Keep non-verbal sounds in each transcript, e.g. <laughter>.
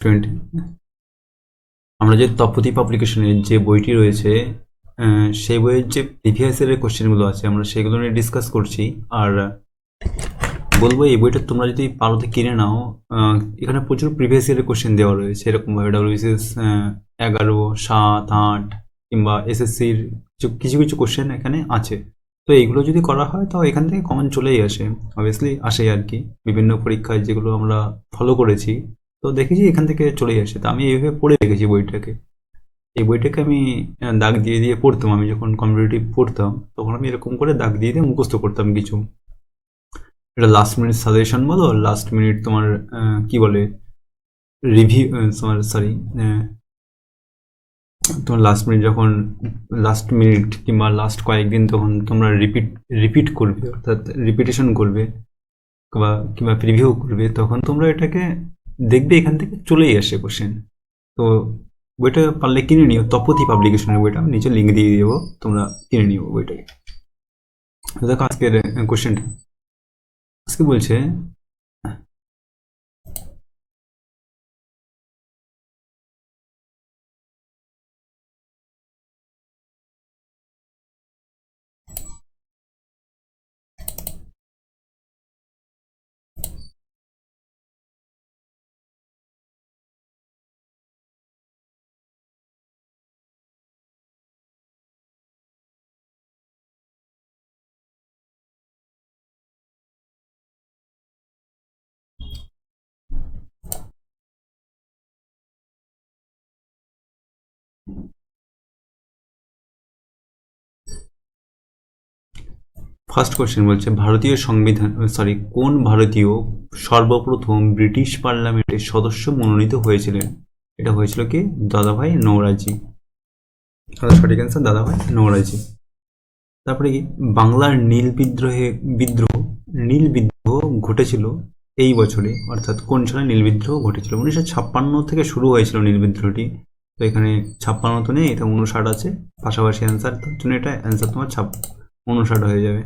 Student আমরা যে তপতি পাবলিকেশনের যে বইটি রয়েছে সেই বইয়ের যে প্রিভিয়াস ইয়ারের কোশ্চেনগুলো আছে, আমরা সেগুলো নিয়ে ডিসকাস করছি। আর বলব, এই বইটা তোমরা যদি পারোতে কিনে নাও এখানে প্রচুর প্রিভিয়াস ইয়ারের কোশ্চেন দেওয়া রয়েছে। এরকমভাবে ডাব্লিউবিসিএস এগারো, সাত, আট, কিংবা এসএসসির কিছু কিছু কোশ্চেন এখানে আছে। তো এইগুলো যদি করা হয়, তাও এখান থেকে কমন চলেই আসে। অবভিয়াসলি আসে আর কি। বিভিন্ন পরীক্ষায় যেগুলো আমরা ফলো করেছি তো দেখেছি এখান থেকে চলে আসে। তো আমি এইভাবে পড়ে রেখেছি বইটাকে। এই বইটাকে আমি দাগ দিয়ে দিয়ে পড়তাম। আমি যখন কম্পিটিটিভ পড়তাম, তখন আমি এরকম করে দাগ দিয়ে দিয়ে মুখস্থ করতাম কিছু। এটা লাস্ট মিনিট সাজেশন বলো? লাস্ট মিনিট তোমার কি বলে? রিভিউ তোমার সরি তোমার লাস্ট মিনিট যখন লাস্ট মিনিট কিংবা লাস্ট কয়েকদিন তখন তোমরা রিপিট রিপিট করবে, অর্থাৎ রিপিটেশন করবে বা কিংবা প্রিভিউ করবে, তখন তোমরা এটাকে দেখবে এখান থেকে চলেই আসে কোশ্চেন তো বইটা পারলে কিনে নিও, তপতি পাবলিকেশনের বইটা। আমি নিচে লিঙ্ক দিয়ে দেবো, তোমরা কিনে নিও বইটাকে। দেখো আজকের কোশ্চেনটা আজকে বলছে ফার্স্ট কোশ্চেন বলছে, ভারতীয় সংবিধান সরি কোন ভারতীয় সর্বপ্রথম ব্রিটিশ পার্লামেন্টের সদস্য মনোনীত হয়েছিলেন? এটা হয়েছিল কি? দাদাভাই নৌরাজি সঠিক অ্যান্সার দাদাভাই নৌরাজি তারপরে কি? বাংলার নীল বিদ্রোহে বিদ্রোহ, নীল বিদ্রোহ ঘটেছিল এই বছরে। অর্থাৎ কোন সালে নীল বিদ্রোহ ঘটেছিল? উনিশশো ছাপ্পান্ন থেকে শুরু হয়েছিল নীল বিদ্রোহটি। তো এখানে ছাপ্পান্ন তো নেই এটা উনষাট আছে। পাশাপাশি অ্যান্সার জন্য এটা অ্যান্সার তোমার ছাপ উনষাট হয়ে যাবে।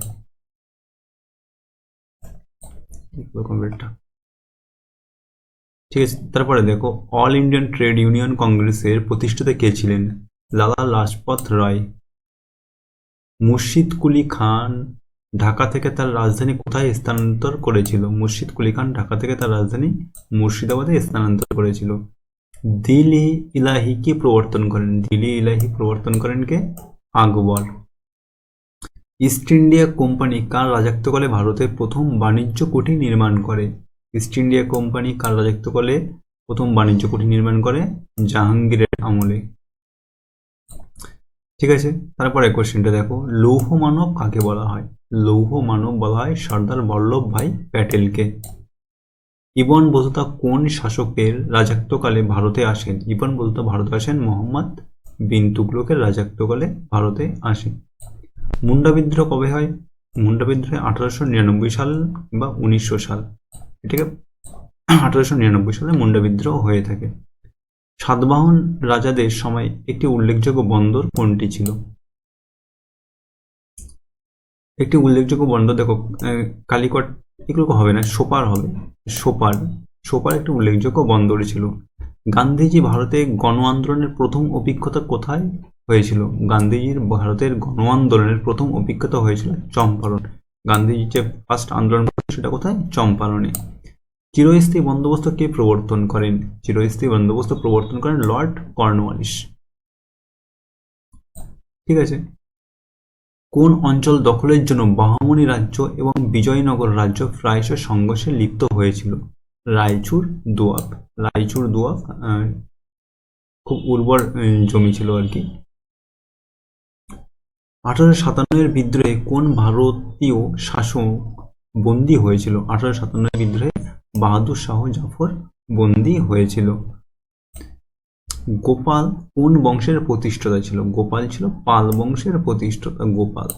ঠিক আছে, তারপরে দেখো অল ইন্ডিয়ান ট্রেড ইউনিয়ন কংগ্রেসের প্রতিষ্ঠাতা কে ছিলেন? লালা লাজপত রায়। মুর্শিদ কুলি খান ঢাকা থেকে তার রাজধানী কোথায় স্থানান্তর করেছিল? মুর্শিদ কুলি খান ঢাকা থেকে তার রাজধানী মুর্শিদাবাদে স্থানান্তর করেছিল। দিল্লি ইলাহি কে প্রবর্তন করেন? দিল্লি ইলাহি প্রবর্তন করেন কে? আকবর। ইস্ট ইন্ডিয়া কোম্পানি কার রাজত্বকালে ভারতের প্রথম বাণিজ্য কুঠি নির্মাণ করে। ইস্ট ইন্ডিয়া কোম্পানি কার রাজত্বকালে প্রথম বাণিজ্য কুঠি নির্মাণ করে জাহাঙ্গীরের আমলে। ঠিক আছে, তারপরে কোশ্চেনটা দেখো। লৌহ মানব কাকে বলা হয়? লৌহ মানব বলা হয় সর্দার বল্লভ ভাই প্যাটেলকে। ইবন বতুতা কোন শাসকের রাজত্বকালে ভারতে আসেন? ইবন বতুতা ভারতে আসেন মোহাম্মদ বিন তুগলকের রাজত্বকালে ভারতে আসেন। মুন্ডা বিদ্রোহ কবে হয়? মুন্ডা বিদ্রোহ আঠারোশো নিরানব্বই সাল বা উনিশশো সাল। এটাকে আঠারোশো নিরানব্বই সালে মুন্ডা বিদ্রোহ হয়ে থাকে। সাতবাহন রাজাদের সময় একটি উল্লেখযোগ্য বন্দর কোনটি ছিল? একটি উল্লেখযোগ্য বন্দর দেখো কালিকট, এগুলো হবে না, সোপার হবে, সোপার। সোপার একটি উল্লেখযোগ্য বন্দর ছিল। গান্ধীজি ভারতে গণ আন্দোলনের প্রথম অভিজ্ঞতা কোথায়? হয়েছিল। গান্ধীজির ভারতের গণ আন্দোলনের প্রথম অভিজ্ঞতা হয়েছিল চম্পারণ। গান্ধীজির যে ফার্স্ট আন্দোলন সেটা কোথায়? চম্পারণে। চিরস্থায়ী বন্দোবস্ত কে প্রবর্তন করেন? চিরস্থায়ী বন্দোবস্ত প্রবর্তন করেন লর্ড কর্নওয়ালিস ঠিক আছে? কোন অঞ্চল দখলের জন্য বাহমনি রাজ্য এবং বিজয়নগর রাজ্য প্রায়শ সংঘর্ষে লিপ্ত হয়েছিল? রায়চুর, দোয়াব। রায়চুর, দোয়াব খুব উর্বর জমি ছিল আর কি। আঠারোশো সাতান্নের বিদ্রোহে কোন ভারতীয় শাসক বন্দী হয়েছিল? আঠারোশো সাতান্নের বিদ্রোহে বাহাদুর শাহ জাফর বন্দী হয়েছিল। গোপাল কোন বংশের প্রতিষ্ঠাতা ছিল? গোপাল ছিল পাল বংশের প্রতিষ্ঠাতা গোপাল।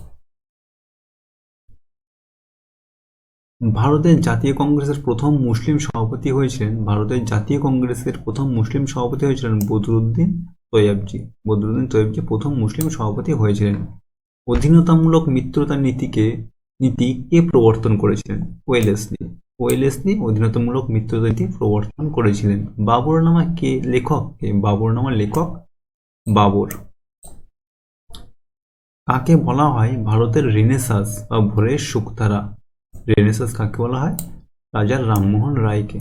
ভারতের জাতীয় কংগ্রেসের প্রথম মুসলিম সভাপতি হয়েছিলেন, ভারতের জাতীয় কংগ্রেসের প্রথম মুসলিম সভাপতি হয়েছিলেন বদরুদ্দিন তৈয়বজি। বদরুদ্দিন তৈয়বজি প্রথম মুসলিম সভাপতি হয়েছিলেন। অধীনতামূলক মিত্রতা নীতিকে, নীতি কে প্রবর্তন করেছিলেন? ওয়েলেসলি। ওয়েলেসলি অধীনতামূলক মিত্রতা নীতি প্রবর্তন করেছিলেন। বাবরনামা কে? লেখক কে? বাবরনামা লেখক? বাবর। কাকে বলা হয়? ভারতের রেনেসাস বা ভোরের শুকতারা। রেনেসাস কাকে বলা হয়? রাজা রামমোহন রায়কে।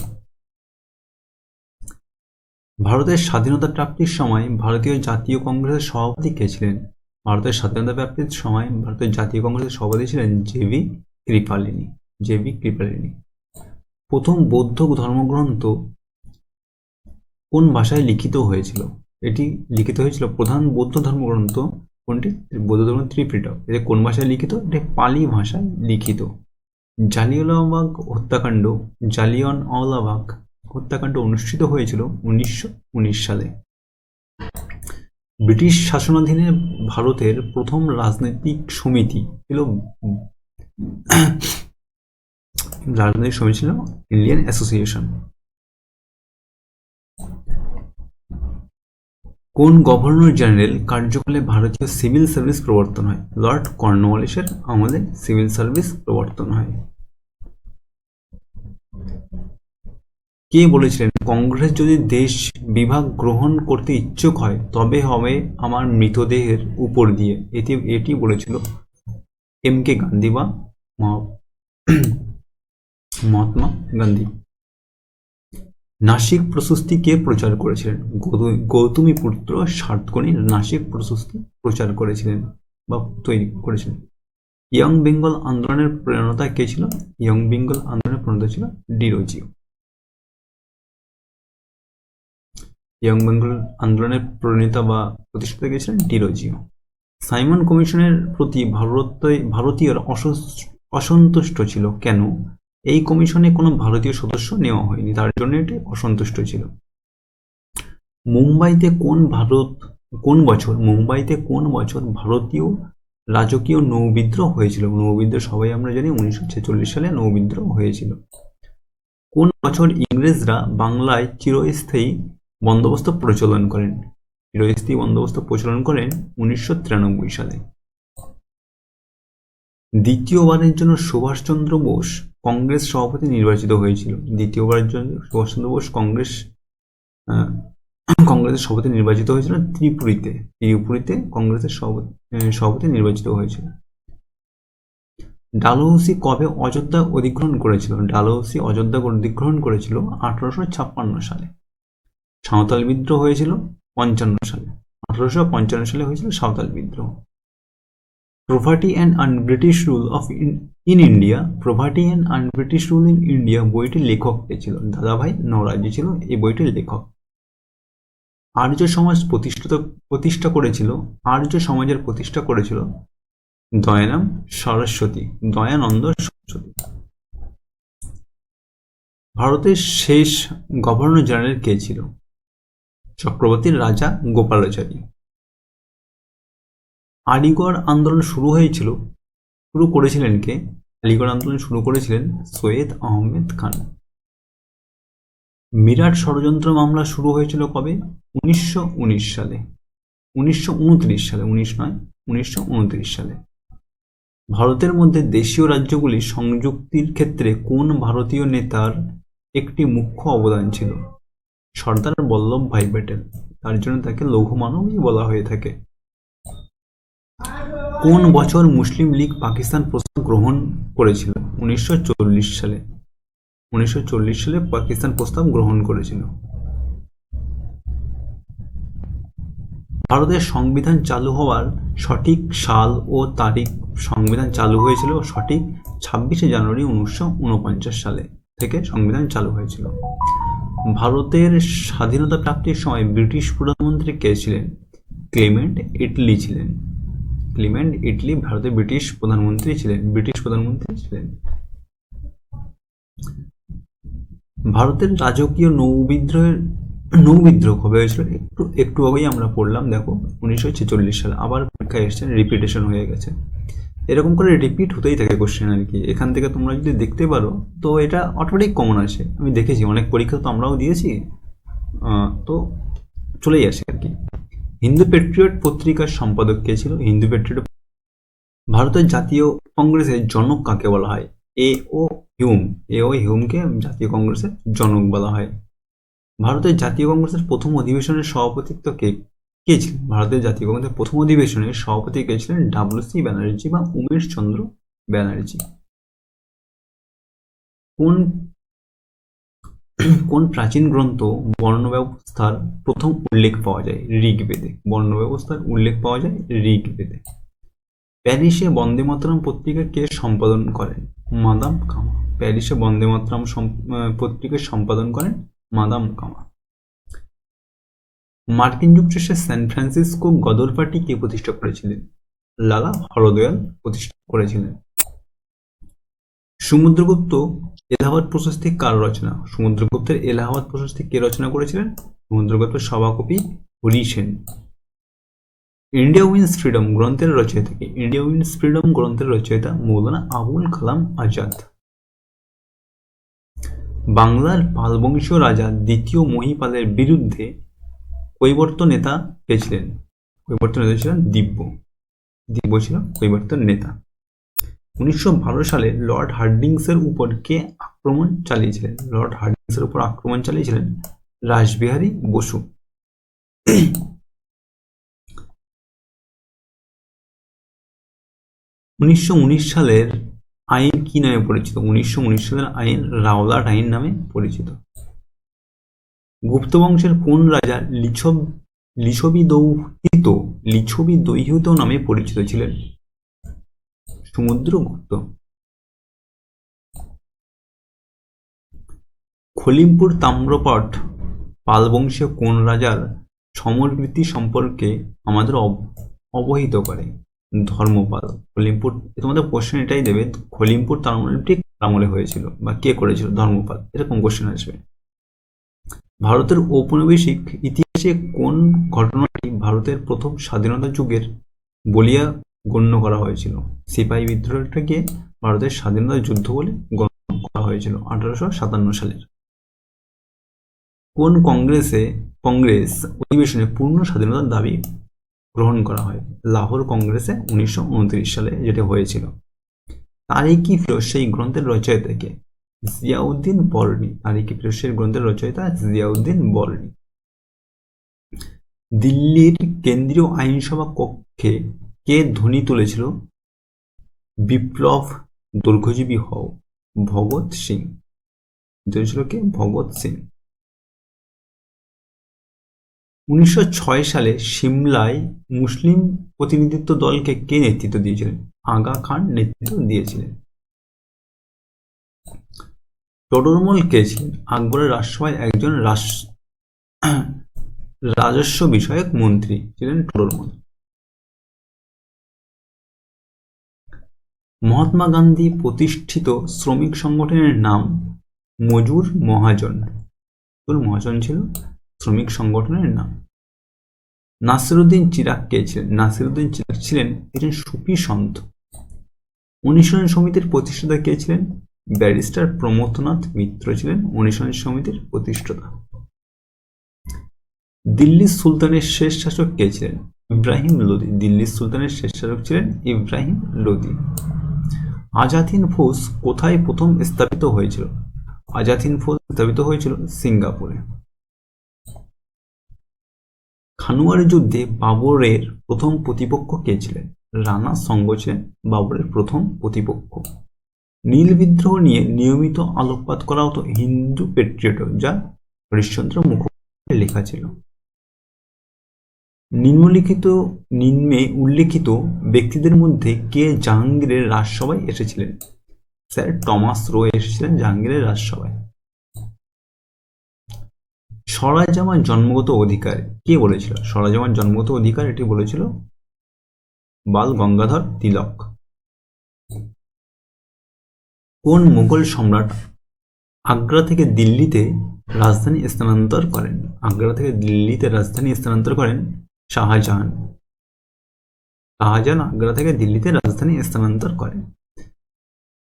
ভারতের স্বাধীনতা প্রাপ্তির সময় ভারতীয় জাতীয় কংগ্রেসের সভাপতি কে ছিলেন? ভারতের স্বাধীনতা প্রাপ্তির সময় ভারতের জাতীয় কংগ্রেসের সভাপতি ছিলেন জেভি কৃপালিনী জেভি কৃপালিনী। প্রথম বৌদ্ধ ধর্মগ্রন্থ কোন ভাষায় লিখিত হয়েছিল? এটি লিখিত হয়েছিল প্রধান বৌদ্ধ ধর্মগ্রন্থ কোনটি? বৌদ্ধ ধর্ম ত্রিপিটক। এটি কোন ভাষায় লিখিত? এটি পালি ভাষায় লিখিত। জালিয়ানওয়ালাবাগ হত্যাকাণ্ড জালিয়ন আওয়ালাবাগ হত্যাকাণ্ড অনুষ্ঠিত হয়েছিল উনিশশো উনিশ সালে। ব্রিটিশ শাসনাধীনে ভারতের প্রথম রাজনৈতিক সমিতি ছিল রাজনৈতিক সমিতি ছিল ইন্ডিয়ান অ্যাসোসিয়েশন। কোন গভর্নর জেনারেল কার্যকালে ভারতীয় সিভিল সার্ভিস প্রবর্তন হয়? লর্ড কর্নওয়ালিসের আমাদের সিভিল সার্ভিস প্রবর্তন হয়। কে বলেছিলেন, কংগ্রেস যদি দেশ বিভাগ গ্রহণ করতে ইচ্ছুক হয়, তবে হবে আমার মৃতদেহের উপর দিয়ে। এটি এটি বলেছিল এম কে গান্ধী বা <clears throat> মহাত্মা গান্ধী। নাসিক প্রশস্তি কে প্রচার করেছিলেন? গৌতমী পুত্র সাতকর্ণী নাসিক প্রশস্তি প্রচার করেছিলেন বা তৈরি করেছিলেন। ইয়ং বেঙ্গল আন্দোলনের প্রেরণতা কে ছিল? ইয়ং বেঙ্গল আন্দোলনের প্রেরণতা ছিল ডিরোজিও ইয়ং বেঙ্গল আন্দোলনের প্রণেতা বা প্রতিষ্ঠাতা কে ছিলেন ডিরোজিও সাইমন কমিশনের প্রতি ভারত ভারতীয়রা অসন্তুষ্ট ছিল। কেন? এই কমিশনে কোনো ভারতীয় সদস্য নেওয়া হয়নি। তার জন্য এটি অসন্তুষ্ট ছিল। মুম্বাইতে কোন ভারত কোন বছর মুম্বাইতে কোন বছর ভারতীয় রাজকীয় নৌবিদ্রোহ হয়েছিল? নৌবিদ্রোহ সবাই আমরা জানি উনিশশো ছেচল্লিশ সালে নৌবিদ্রোহ হয়েছিল। কোন বছর ইংরেজরা বাংলায় চিরস্থায়ী বন্দোবস্ত প্রচলন করেন। চিরস্থায়ী বন্দোবস্ত প্রচলন করেন উনিশশো তিরানব্বই সালে। দ্বিতীয়বারের জন্য সুভাষচন্দ্র বোস কংগ্রেস সভাপতি নির্বাচিত হয়েছিল। দ্বিতীয়বারের জন্য সুভাষচন্দ্র বোস কংগ্রেস <clears throat> কংগ্রেসের সভাপতি নির্বাচিত হয়েছিল ত্রিপুরীতে। ত্রিপুরীতে কংগ্রেসের সভাপতি সভাপতি নির্বাচিত হয়েছিল। ডালহৌসি কবে অযোধ্যা অধিগ্রহণ করেছিল? ডালহৌসি অযোধ্যা অধিগ্রহণ করেছিল আঠারোশো ছাপ্পান্ন সালে। সাঁওতাল বিদ্রোহ হয়েছিল পঞ্চান্ন সালে। আঠারোশো পঞ্চান্ন সালে হয়েছিল সাঁওতাল বিদ্রোহ। Poverty and un-British rule of in India poverty and un-British rule in India বইটির লেখক ছিল দাদাভাই নওরাজি ছিল এই বইটির লেখক। আর্য সমাজ প্রতিষ্ঠিত, প্রতিষ্ঠা করেছিল, আর্য সমাজের প্রতিষ্ঠা করেছিল দয়ানাম সরস্বতী, দয়ানন্দ সরস্বতী। ভারতের শেষ গভর্নর জেনারেল কে ছিল? চক্রবর্তীর রাজা গোপালাচারী। আলিগড় আন্দোলন শুরু হয়েছিল, শুরু করেছিলেন কে? আলিগড় আন্দোলন শুরু করেছিলেন সৈয়দ আহমেদ খান। মিরাট ষড়যন্ত্র মামলা শুরু হয়েছিল কবে? উনিশশো উনিশ সালে। উনিশশো উনত্রিশ সালে, উনিশ নয়, উনিশশো সালে। ভারতের মধ্যে দেশীয় রাজ্যগুলি সংযুক্তির ক্ষেত্রে কোন ভারতীয় নেতার একটি মুখ্য অবদান ছিল? সর্দার বল্লভভাই প্যাটেল। তার জন্য তাকে লৌহ মানবই বলা হয়ে থাকে। কোন বছর মুসলিম লীগ পাকিস্তান প্রস্তাব গ্রহণ করেছিল? উনিশশো চল্লিশ সালে। উনিশশো চল্লিশ সালে পাকিস্তান প্রস্তাব গ্রহণ করেছিল। ভারতের সংবিধান চালু হওয়ার সঠিক সাল ও তারিখ সংবিধান চালু হয়েছিল সঠিক ছাব্বিশে জানুয়ারি উনিশশো উনপঞ্চাশ সালে থেকে সংবিধান চালু হয়েছিল। ভারতের স্বাধীনতা প্রাপ্তির সময় ব্রিটিশ প্রধানমন্ত্রী কে ছিলেন? ক্লেমেন্ট ইটলি ছিলেন। ক্লিমেন্ট ইটলি ভারতের ব্রিটিশ প্রধানমন্ত্রী ছিলেন। ব্রিটিশ প্রধানমন্ত্রী ছিলেন। ভারতের রাজকীয় নৌবিদ্রোহের নৌবিদ্রোহ কবে হয়েছিল? একটু একটু আগেই আমরা পড়লাম, দেখো, উনিশশো ছেচল্লিশ সালে। আবার পরীক্ষায় এসছে রিপিটেশন হয়ে গেছে। এরকম করে রিপিট হতেই থাকে কোশ্চেন আর কি। এখান থেকে তোমরা যদি দেখতে পারো, তো এটা অটোমেটিক কমন আসে। আমি দেখেছি, অনেক পরীক্ষা তো আমরাও দিয়েছি। তো চলেই আসে আর কি। হিন্দু পেট্রিয়ট পত্রিকার সম্পাদক কে ছিল? হিন্দু পেট্রিয়ট ভারতের জাতীয় কংগ্রেসের জনক কাকে বলা হয়? এ ও হিউম এ ও হিউমকে জাতীয় কংগ্রেসের জনক বলা হয়। ভারতের জাতীয় কংগ্রেসের প্রথম অধিবেশনের সভাপতিত্ব কে? কে ছিলেন ভারতের জাতীয় কংগ্রেসের প্রথম অধিবেশনের সভাপতি কে ছিলেন ডাব্লিউসি ব্যানার্জি বা উমেশ চন্দ্র ব্যানার্জি। কোন কোন প্রাচীন গ্রন্থ বর্ণ ব্যবস্থার প্রথম উল্লেখ পাওয়া যায়? ঋগ্বেদে। বর্ণ ব্যবস্থার উল্লেখ পাওয়া যায় ঋগ্বেদে। প্যারিসে বন্দে মাতরম পত্রিকা কে সম্পাদন করেন? মাদাম কামা। প্যারিসে বন্দে মাতরম পত্রিকা সম্পাদন করেন মাদাম কামা। মার্কিন যুক্তরাষ্ট্রের স্যান ফ্রান্সিসকো গদর পার্টি কে প্রতিষ্ঠা করেছিলেন। লালা হরদয়াল প্রতিষ্ঠা করেছিলেন। সমুদ্রগুপ্ত এলাহাবাদ প্রশস্তি কার রচনা? সমুদ্রগুপ্তের এলাহাবাদ প্রশস্তি কে রচনা করেছিলেন? সমুদ্রগুপ্তের সভাকবি Hari Sen. India wins freedom গ্রন্থের রচয়িতা কে? ইন্ডিয়া উইন্স ফ্রিডম গ্রন্থের রচয়িতা মৌলানা আবুল কালাম আজাদ। বাংলার পালবংশীয় রাজা দ্বিতীয় মহিপালের বিরুদ্ধে কৈবর্ত নেতা কে ছিলেন? কৈবর্ত নেতা ছিলেন দিব্য। দিব্য ছিল কৈবর্তের নেতা। উনিশশো বারো সালে লর্ড হার্ডিংসের উপর কে আক্রমণ চালিয়েছিলেন? লর্ড হার্ডিংসের উপর আক্রমণ চালিয়েছিলেন রাসবিহারী বসু। উনিশশো উনিশ সালের আইন কি নামে পরিচিত? উনিশশো উনিশ সালের আইন রাওলাট আইন নামে পরিচিত। গুপ্ত বংশের কোন রাজা লিছব লিছবি দৌহিত লিছবি দৈহিত নামে পরিচিত ছিলেন? সমুদ্রগুপ্ত। খলিমপুর তাম্রপট পালবংশীয় কোন রাজার সমরকৃতি সম্পর্কে আমাদের অব- অবহিত করে? ধর্মপাল। খলিমপুর তোমাদের কোশ্চেন এটাই দেবে, খলিমপুর তার ঠিক আমলে হয়েছিল, বা কে করেছিল ধর্মপাল? এরকম কোশ্চেন আসবে। ভারতের ঔপনিবেশিক ইতিহাসে কোন ঘটনাটি ভারতের প্রথম স্বাধীনতা যুগের বলিয়া গণ্য করা হয়েছিল? সিপাহী বিদ্রোহটাকে ভারতের স্বাধীনতা যুদ্ধ বলে গণ্য করা হয়েছিল আঠারোশো সাতান্ন সালের। কোন কংগ্রেসে কংগ্রেস অধিবেশনে পূর্ণ স্বাধীনতার দাবি গ্রহণ করা হয়? লাহোর কংগ্রেসে উনিশশো উনত্রিশ সালে যেটা হয়েছিল। তারিকি ফিরোজ সেই গ্রন্থের রচয়িতাকে জিয়াউদ্দিন বর্ণি তারিকি ফিরোজ সেই গ্রন্থের রচয়িতা? জিয়াউদ্দিন বর্ণি দিল্লির কেন্দ্রীয় আইনসভা কক্ষে কে ধ্বনি তুলেছিল? বিপ্লব দৈর্ঘ্যজীবী হও, ভগৎ সিং। তুলেছিল কে? ভগৎ সিং। উনিশশো ছয় সালে সিমলায় মুসলিম প্রতিনিধিত্ব দলকে কে নেতৃত্ব দিয়েছিলেন? আগা খান নেতৃত্ব দিয়েছিলেন। টোডরমল কে ছিলেন আকবরের রাজসভায় একজন <clears throat> রাজস্ব বিষয়ক মন্ত্রী ছিলেন টোডরমল। মহাত্মা গান্ধী প্রতিষ্ঠিত শ্রমিক সংগঠনের নাম মজুর মহাজন। মজুর মহাজন ছিল শ্রমিক সংগঠনের নাম। নাসিরুদ্দিন চিরাগ কে ছিলেন? নাসিরুদ্দিন চিরাগ ছিলেন একজন সুফি সন্ত। অনুশীলন সমিতির প্রতিষ্ঠাতা কে ছিলেন? ব্যারিস্টার প্রমথনাথ মিত্র ছিলেন অনুশীলন সমিতির প্রতিষ্ঠাতা। দিল্লির সুলতানের শেষ শাসক কে ছিলেন? ইব্রাহিম লোদি। দিল্লির সুলতানের শেষ শাসক ছিলেন ইব্রাহিম লোদি। আজাদ হিন্দ ফৌজ কোথায় প্রথম স্থাপিত হয়েছিল? আজাদ হিন্দ ফৌজ স্থাপিত হয়েছিল সিঙ্গাপুরে। খানুয়ার যুদ্ধে বাবরের প্রথম প্রতিপক্ষ কে ছিলেন? রানা সঙ্গ ছিলেন বাবরের প্রথম প্রতিপক্ষ। নীল বিদ্রোহ নিয়ে নিয়মিত আলোকপাত করা হতো হিন্দু পেট্রিয়ট যা হরিশ্চন্দ্র মুখোপাধ্যায় লেখা ছিল। নিম্নলিখিত, নিম্নে উল্লেখিত ব্যক্তিদের মধ্যে কে জাহাঙ্গীরের রাজসভায় এসেছিলেন? স্যার টমাস রো এসেছিলেন জাহাঙ্গীরের রাজসভায়। স্বরাজ আমার জন্মগত অধিকার কে বলেছিল? স্বরাজ আমার জন্মগত অধিকার এটি বলেছিল বাল গঙ্গাধর তিলক। কোন মুঘল সম্রাট আগ্রা থেকে দিল্লিতে রাজধানী স্থানান্তর করেন? আগ্রা থেকে দিল্লিতে রাজধানী স্থানান্তর করেন শাহজাহান। শাহজাহান আগ্রা থেকে দিল্লিতে রাজধানী স্থানান্তর করেন।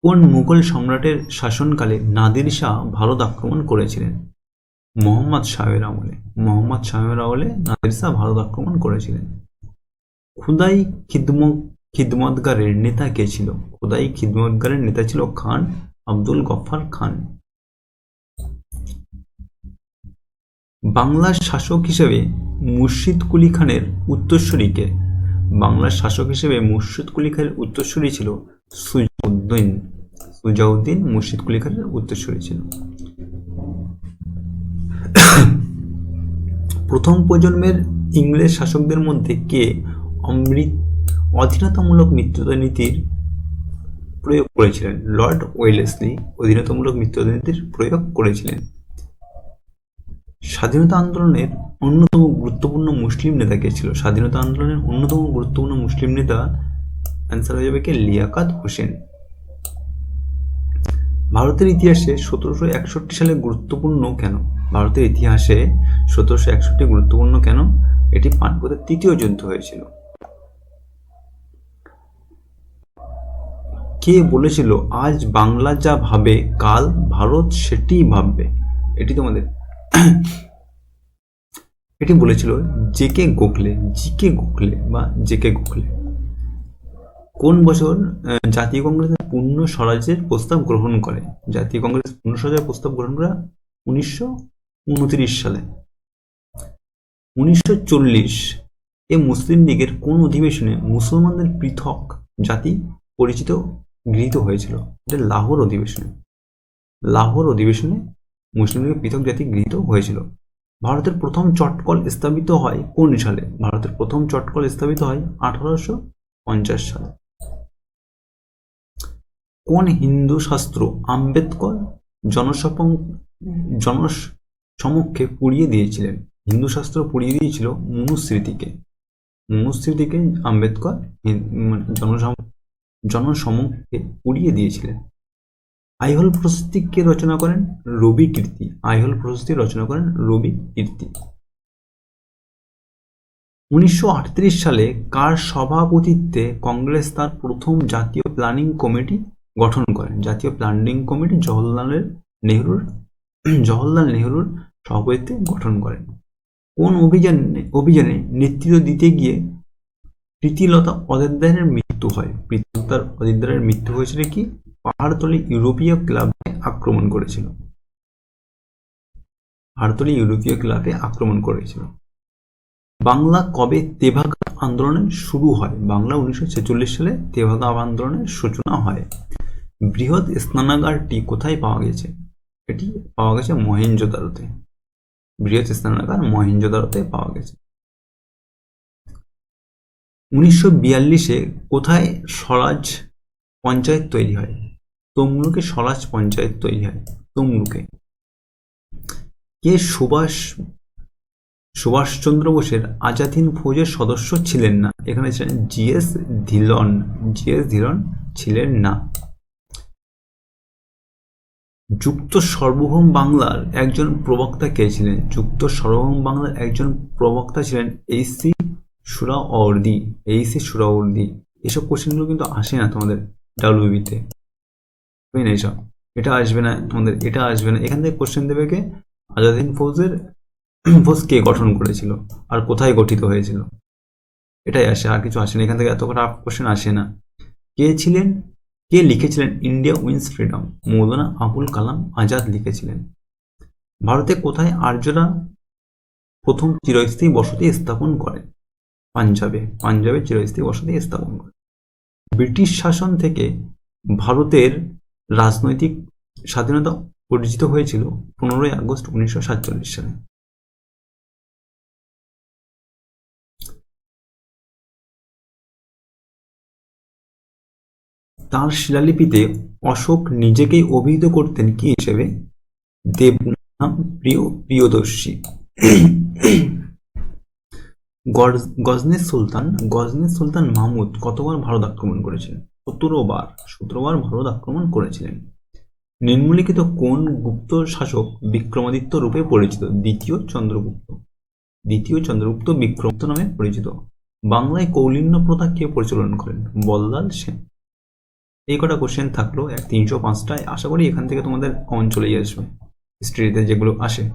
কোন মুঘল সম্রাটের শাসনকালে নাদির শাহ ভারত আক্রমণ করেছিলেন? মোহাম্মদ শাহের আমলে। মোহাম্মদ শাহের আমলে নাদির শাহ ভারত আক্রমণ করেছিলেন। খুদাই খিদম খিদমতগারের নেতা কে ছিল? খুদাই খিদমতগারের নেতা ছিল খান আব্দুল গফফার খান। বাংলার শাসক হিসেবে মুর্শিদ কুলি খানের উত্তরসূরিকে। বাংলার শাসক হিসেবে মুর্শিদ কুলি খানের উত্তরসূরি ছিল সুজাউদ্দিন। সুজাউদ্দিন মুর্শিদ কুলি খানের উত্তরসূরি ছিল। প্রথম প্রজন্মের ইংরেজ শাসকদের মধ্যে কে অমৃত অধীনতামূলক মৃত্যুদণ্ড নীতির প্রয়োগ করেছিলেন। লর্ড ওয়েলেসলি অধীনতামূলক মৃত্যুদণ্ড নীতির প্রয়োগ করেছিলেন। স্বাধীনতা আন্দোলনের অন্যতম গুরুত্বপূর্ণ মুসলিম নেতা কে ছিল? স্বাধীনতা আন্দোলনের অন্যতম গুরুত্বপূর্ণ মুসলিম নেতা অ্যান্সার হয়ে যাবে কে? লিয়াকাত হোসেন। ভারতের ইতিহাসে সতেরোশো একষট্টি সালে গুরুত্বপূর্ণ কেন? ভারতের ইতিহাসে সতেরোশো একষট্টি গুরুত্বপূর্ণ কেন? এটি পানিপথের তৃতীয় যুদ্ধ হয়েছিল। কে বলেছিল, আজ বাংলা যা ভাবে, কাল ভারত সেটি ভাববে এটি তোমাদের <clears throat> এটি বলেছিল J K Gokhale G K Gokhale বা জে কে গোখলে। কোন বছর জাতীয় কংগ্রেসের পূর্ণ স্বরাজ্যের প্রস্তাব গ্রহণ করে? জাতীয় কংগ্রেস পূর্ণ স্বরাজ্যের প্রস্তাব গ্রহণ করে উনিশশো সালে। উনিশশো চল্লিশ এ মুসলিম লীগের কোন অধিবেশনে মুসলমানদের পৃথক জাতি পরিচিত গৃহীত হয়েছিল। এটা লাহোর অধিবেশনে। লাহোর অধিবেশনে মুসলিম লীগের পৃথক জাতি গৃহীত হয়েছিল। ভারতের প্রথম চটকল স্থাপিত হয় কোন সালে? ভারতের প্রথম চটকল স্থাপিত হয় আঠারোশো পঞ্চাশ সালে। কোন হিন্দু শাস্ত্র আম্বেদকর জনসপং জনসমক্ষে পুড়িয়ে দিয়েছিলেন? হিন্দু শাস্ত্র পুড়িয়ে দিয়েছিল মনুস্মৃতিকে। মনুস্মৃতিকে আম্বেদকর মানে জনসম জনসমক্ষে পুড়িয়ে দিয়েছিলেন। আইহল প্রশস্তি কে রচনা করেন? রবি কীর্তি। আইহল প্রশস্তি রচনা করেন রবি কীর্তি। উনিশশো আটত্রিশ সালে কার সভাপতিত্বে কংগ্রেস তার প্রথম জাতীয় প্ল্যানিং কমিটি গঠন করেন? জাতীয় প্ল্যানিং কমিটি জওহরলালের নেহরুর, জওহরলাল নেহরুর সভাপতিত্বে গঠন করেন। কোন অভিযানে অভিযানে নেতৃত্ব দিতে গিয়ে প্রীতিলতা অযোধ্যায়ের মৃত্যু হয়? প্রীতিলতার অযোধ্যায়ের মৃত্যু হয়েছিল কি? পাহাড়তলি ইউরোপীয় ক্লাবে আক্রমণ করেছিল। পাহাড়তলি ইউরোপীয় ক্লাবে আক্রমণ করেছিল। বাংলা কবে তেভাগা আন্দোলনের শুরু হয়? বাংলা উনিশশো ছেচল্লিশ সালে তেভাগা আন্দোলনের সূচনা হয়। বৃহৎ স্নানাগারটি কোথায় পাওয়া গেছে? এটি পাওয়া গেছে মহেঞ্জোদারোতে বৃহৎ স্নানাগার মহেঞ্জোদারোতে পাওয়া গেছে। উনিশশো বিয়াল্লিশে কোথায় স্বরাজ পঞ্চায়েত তৈরি হয়? তমলুকে স্বরাজ পঞ্চায়েত তৈরি হয়। তমলুকে। কে সুভাষ, সুভাষচন্দ্র বোসের আজাদিন ফৌজের সদস্য ছিলেন না? এখানে ছিলেন জিএস ধিলন। জিএস ধিলন ছিলেন না। যুক্ত সার্বভৌম বাংলার একজন প্রবক্তা কে ছিলেন? যুক্ত সার্বভৌম বাংলার একজন প্রবক্তা ছিলেন H C Suhrawardy H C Suhrawardy এসব কোশ্চেনগুলো কিন্তু আসে না তোমাদের ডাব্লিউবিতে না এসব এটা আসবে না, তোমাদের এটা আসবে না। এখান থেকে কোশ্চেন দেবে কে? আজাদ হিন্দ ফৌজের <clears throat> ফৌজ কে গঠন করেছিল? আর কোথায় গঠিত হয়েছিল? এটাই আসে, আর কিছু আসে না। এখান থেকে এত কটা কোশ্চেন আসে না। কে ছিলেন? কে লিখেছিলেন India wins freedom? Maulana Abul Kalam Azad লিখেছিলেন। ভারতে কোথায় আর্যরা প্রথম চিরস্থায়ী বসতি স্থাপন করে? পাঞ্জাবে। পাঞ্জাবে চিরস্থায়ী বসতি স্থাপন করে। ব্রিটিশ শাসন থেকে ভারতের রাজনৈতিক স্বাধীনতা অর্জিত হয়েছিল পনেরোই আগস্ট উনিশশো সাতচল্লিশ সালে। তার শিলালিপিতে অশোক নিজেকেই অভিহিত করতেন কি হিসেবে? দেবনাম প্রিয় প্রিয়দর্শী। গজ- গজনির সুলতান গজনির সুলতান মাহমুদ কতবার ভারত আক্রমণ করেছিলেন? সতেরো বার সতেরো বার ভারত আক্রমণ করেছিলেন। নিম্নলিখিত কোন গুপ্ত শাসক বিক্রমাদিত্য রূপে পরিচিত? দ্বিতীয় চন্দ্রগুপ্ত। দ্বিতীয় চন্দ্রগুপ্ত বিক্রমাদিত্য নামে পরিচিত। বাংলায় কৌলিন্য প্রথা কে পরিচালন করেন? বল্লাল সেন। এই কটা কোশ্চেন থাকল, এক তিনশো পাঁচটায়। আশা করি এখান থেকে তোমাদের কমন চলেই আসবে হিস্ট্রিতে যেগুলো আসে।